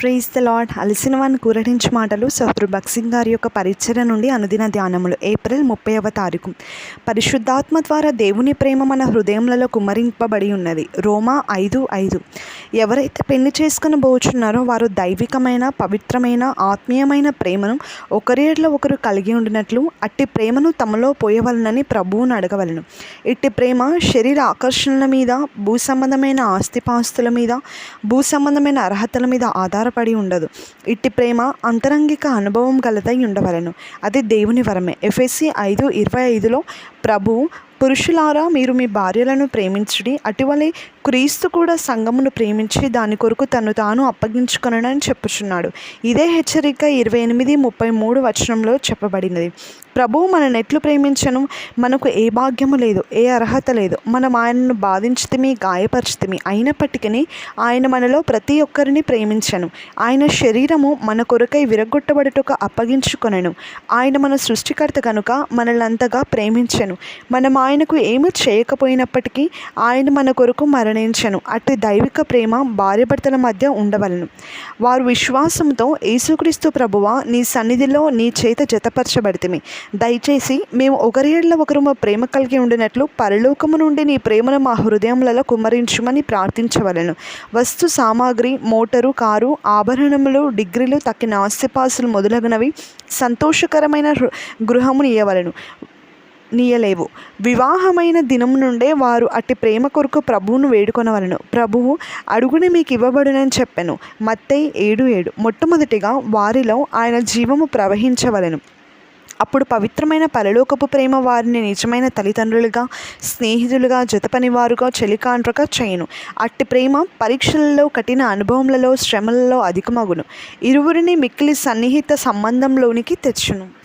Praise the lord అలసిన వారిని కూరటించి మాటలు సహృ భక్సింగ్ గారి యొక్క పరిచయ నుండి అనుదిన ధ్యానములు. ఏప్రిల్ ముప్పైవ తారీఖు. పరిశుద్ధాత్మ ద్వారా దేవుని ప్రేమ మన హృదయములలో కుమరింపబడి ఉన్నది. రోమా ఐదు ఐదు. ఎవరైతే పెళ్ళి చేసుకుని పోచున్నారో వారు దైవికమైన పవిత్రమైన ఆత్మీయమైన ప్రేమను ఒకరిలో ఒకరు కలిగి ఉండినట్లు అట్టి ప్రేమను తమలో పోయవలనని ప్రభువును అడగవలను. ఇట్టి ప్రేమ శరీర ఆకర్షణల మీద భూ సంబంధమైన ఆస్తిపాస్తుల మీద భూ సంబంధమైన అర్హతల మీద ఆధారపడి ఉండదు. ఇట్టి ప్రేమ అంతరంగిక అనుభవం కలదై ఉండవలను. అది దేవుని వరమే. ఎఫ్ఎస్సి ఐదు ఇరవై ఐదులో ప్రభు పురుషులారా మీరు మీ భార్యలను ప్రేమించడి. అటువలే క్రీస్తు కూడా సంఘమును ప్రేమించి దాని కొరకు తను తాను అప్పగించుకొనని చెప్పుచున్నాడు. ఇదే హెచ్చరిక ఇరవై ఎనిమిది ముప్పై మూడు వచనంలో చెప్పబడినది. ప్రభువు మనల్ని ఎట్లు ప్రేమించను? మనకు ఏ భాగ్యము లేదు ఏ అర్హత లేదు. మనం ఆయనను బాధించితిమి గాయపరిచితిమి. అయినప్పటికీ ఆయన మనలో ప్రతి ఒక్కరిని ప్రేమించను. ఆయన శరీరము మన కొరకై విరగొట్టబడుటకు అప్పగించుకొనను. ఆయన మన సృష్టికర్త కనుక మనల్ని అంతగా ప్రేమించను. మనం ఆయనకు ఏమి చేయకపోయినప్పటికీ ఆయన మన కొరకు మరణించను. అట్టి దైవిక ప్రేమ భార్యభర్తల మధ్య ఉండవలను. వారు విశ్వాసంతో యేసుక్రీస్తు ప్రభువ నీ సన్నిధిలో నీ చేత జతపరచబడితిమి. దయచేసి మేము ఒకరి ఏళ్ళ ఒకరు మా ప్రేమ కలిగి ఉండినట్లు పరలోకము నుండి నీ ప్రేమను మా హృదయములలో కుమ్మరించమని ప్రార్థించవలను. వస్తు సామాగ్రి మోటారు కారు ఆభరణములు డిగ్రీలు తక్కిన ఆస్తిపాసులు మొదలగునవి సంతోషకరమైన గృహము గృహమును ఇయ్యవలను. నీయలేవు. వివాహమైన దినం నుండే వారు అట్టి ప్రేమ కొరకు ప్రభువును వేడుకొనవలను. ప్రభువు అడుగుని మీకు ఇవ్వబడునని చెప్పాను. మత్తై ఏడు ఏడు. మొట్టమొదటిగా వారిలో ఆయన జీవము ప్రవహించవలెను. అప్పుడు పవిత్రమైన పరలోకపు ప్రేమ వారిని నిజమైన తల్లిదండ్రులుగా స్నేహితులుగా జతపనివారుగా చెలికాండ్రగా చేయను. అట్టి ప్రేమ పరీక్షలలో కఠిన అనుభవములలో శ్రమలలో అధికమగును. ఇరువురిని మిక్కిలి సన్నిహిత సంబంధంలోనికి తెచ్చును.